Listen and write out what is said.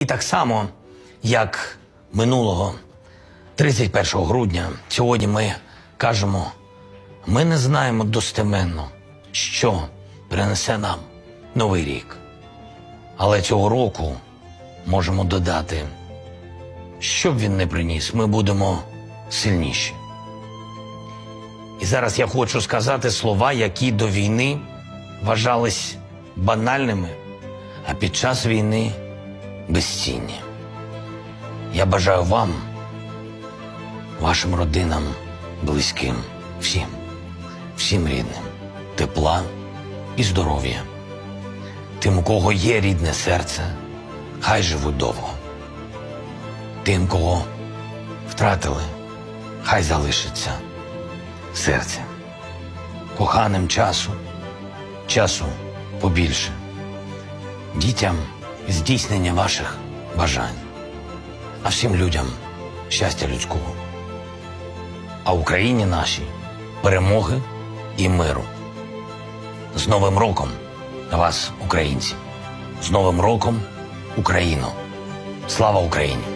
І так само, як минулого 31 грудня, сьогодні ми кажемо, ми не знаємо достеменно, що принесе нам новий рік. Але цього року можемо додати, що б він не приніс, ми будемо сильніші. І зараз я хочу сказати слова, які до війни вважались банальними, а під час війни безцінні. Я бажаю вам, вашим родинам, близьким, всім, всім рідним, тепла і здоров'я. Тим, у кого є рідне серце, хай живуть довго. Тим, кого втратили, хай залишиться серце. Коханим часу, часу побільше. Дітям здійснення ваших бажань, а всім людям щастя людського. А Україні нашій перемоги і миру. З Новим роком вас, українці! З Новим роком, Україно! Слава Україні!